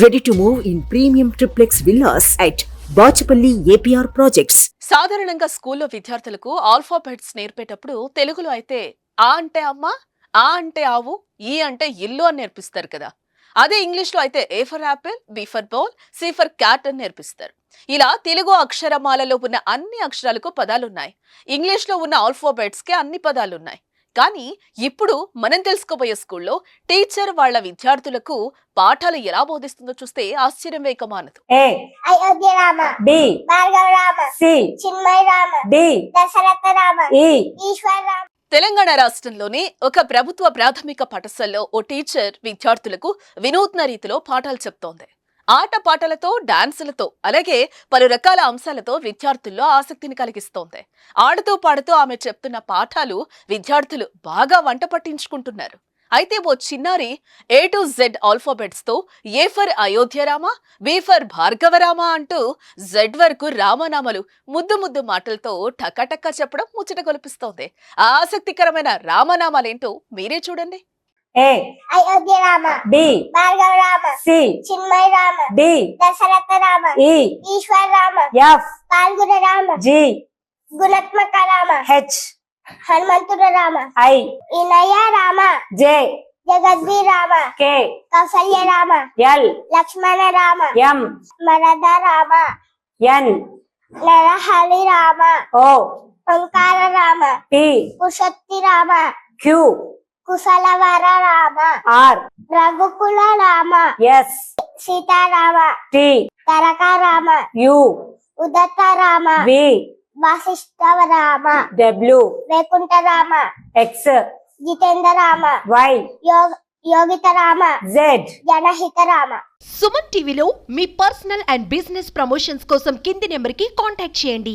Ready to move in premium triplex villas at Bachupally APR projects సాధారణంగా స్కూల్లో విద్యార్థులకు alphabets నేర్పేటప్పుడు తెలుగులో అయితే ఆ అంటే అమ్మ ఆ అంటే ఆవు ఈ అంటే ఇల్లు అని నేర్పిస్తారు కదా. అదే ఇంగ్లీష్లో అయితే A for apple B for bowl C for cat అని నేర్పిస్తారు. ఇలా తెలుగు అక్షరమాలలో ఉన్న అన్ని అక్షరాలకు పదాలున్నాయి. ఇంగ్లీష్లో ఉన్న ఆల్ఫాబెట్స్కి అన్ని పదాలున్నాయి. కానీ ఇప్పుడు మనం తెలుసుకోబోయే స్కూల్లో టీచర్ వాళ్ళ విద్యార్థులకు పాఠాలు ఎలా బోధిస్తుందో చూస్తే ఆశ్చర్యం వేయక మానదు A Ayodhya Rama B Bhargava Rama C Chinmaya Rama D Dasharatha Rama ఈశ్వర రామ. తెలంగాణ రాష్ట్రంలోని ఒక ప్రభుత్వ ప్రాథమిక పాఠశాలలో ఓ టీచర్ విద్యార్థులకు వినూత్న రీతిలో పాఠాలు చెప్తోంది. ఆట పాటలతో డాన్సులతో అలాగే పలు రకాల అంశాలతో విద్యార్థుల్లో ఆసక్తిని కలిగిస్తోంది. ఆడుతూ పాడుతూ ఆమె చెప్తున్న పాఠాలు విద్యార్థులు బాగా వంట పట్టించుకుంటున్నారు. అయితే ఓ చిన్నారి A to Z ఆల్ఫాబెట్స్తో A for Ayodhyarama B for Bhargavarama అంటూ జెడ్ వరకు రామనామలు ముద్దు ముద్దు మాటలతో టకటక్క చెప్పడం ముచ్చట గొలిపిస్తోంది ఆసక్తికరమైన రామనామాలేంటో మీరే చూడండి. A. Ayodhya Ram B. Bhargava Ram C. Chinmay Ram D. Dasharath Ram E. Ishwar Ram F. Phalgun Ram G. गुणात्मक Ram H. हनुमंतुर Ram I. इनय Ram J. जगद्वी Ram K. कौशल्य Ram L. Lakshman Ram M. Marada Ram N. Narahari Ram O. Omkar Ram P. Purushottam Ram Q. Kushalavara Rama R రఘుకుల Rama S Sitarama. T తరక Rama U ఉదత Rama V వశిష్ఠవ Rama W Vaikuntha Rama X Jitendra Rama Y యోగ యోగిత రామ జనహిత రామ సుమన్ టీవీలో మీ పర్సనల్ అండ్ బిజినెస్ ప్రమోషన్స్ కోసం కింది నెంబర్కి contact చేయండి.